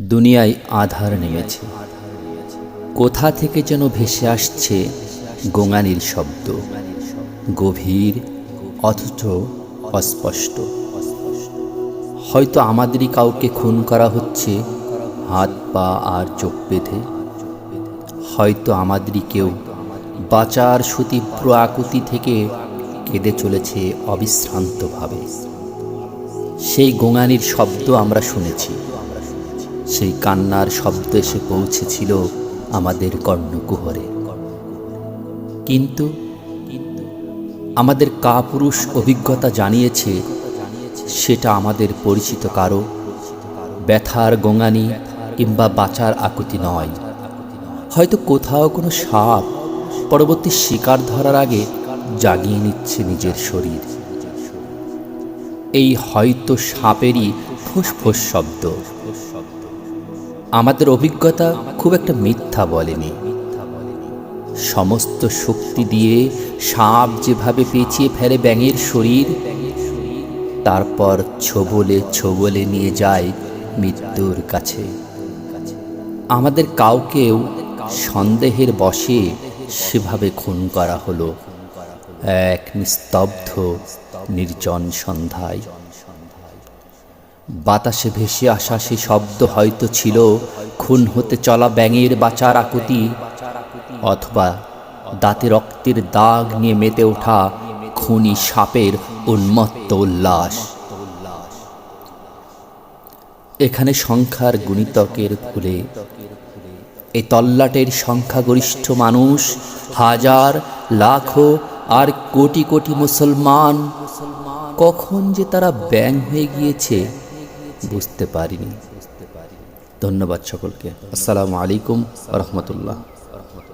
দুনিয়ায় আধার নেমেছে। কোথা থেকে যেন ভেসে আসছে গোঙানির শব্দ। গভীর অথচ অস্পষ্ট। হয়তো আমাদেরই কাউকে খুন করা হচ্ছে, হাত, পা আর চোখ বেঁধে। হয়তো আমাদেরই কেউ বাঁচার সুতীব্র আকুতি থেকে কেঁদে চলেছে অবিশ্রান্তভাবে। সেই গোঙানির শব্দ আমরা শুনেছি। সেই কান্নার শব্দ এসে পৌঁছেছিল আমাদের কর্ণকুহরে। কিন্তু আমাদের কাপুরুষ অভিজ্ঞতা জানিয়েছে, সেটা আমাদের পরিচিত কারও, ব্যথার গোঙানি কিংবা বাঁচার আকুতি নয়। হয়তো কোথাও কোনো সাপ পরবর্তী শিকার ধরার আগে জাগিয়ে নিচ্ছে নিজের শরীর। এই হয়তো সাপেরই ফুসফুস শব্দ। আমাদের অভিজ্ঞতা খুব একটা মিথ্যা বলেনি। সমস্ত শক্তি দিয়ে সাপ যেভাবে পেঁচিয়ে ফেলে ব্যাঙের শরীর, তারপর ছবলে ছবলে নিয়ে যায় মৃত্যুর কাছে। আমাদের কাউকেও সন্দেহের বশে সেভাবে খুন করা হলো। এক নিস্তব্ধ, নির্জন সন্ধ্যায়। বাতাসে ভেসে আসা সে শব্দ হয়তো ছিল খুন হতে চলা ব্যাঙের বাঁচার আকুতি, অথবা দাঁতে রক্তের দাগ নিয়ে মেতে ওঠা খুনি সাপের উন্মত্ত উল্লাস। এখানে সংখ্যার গুণিতকের ফুলে এ তল্লাটের সংখ্যাগরিষ্ঠ মানুষ, হাজার, লাখো আর কোটি কোটি মুসলমান, কখন যে তারা ব্যাং হয়ে গিয়েছে বুঝতে পারিনি। ধন্যবাদ সকলকে। আসসালামু আলাইকুম রহমতুল্লাহ।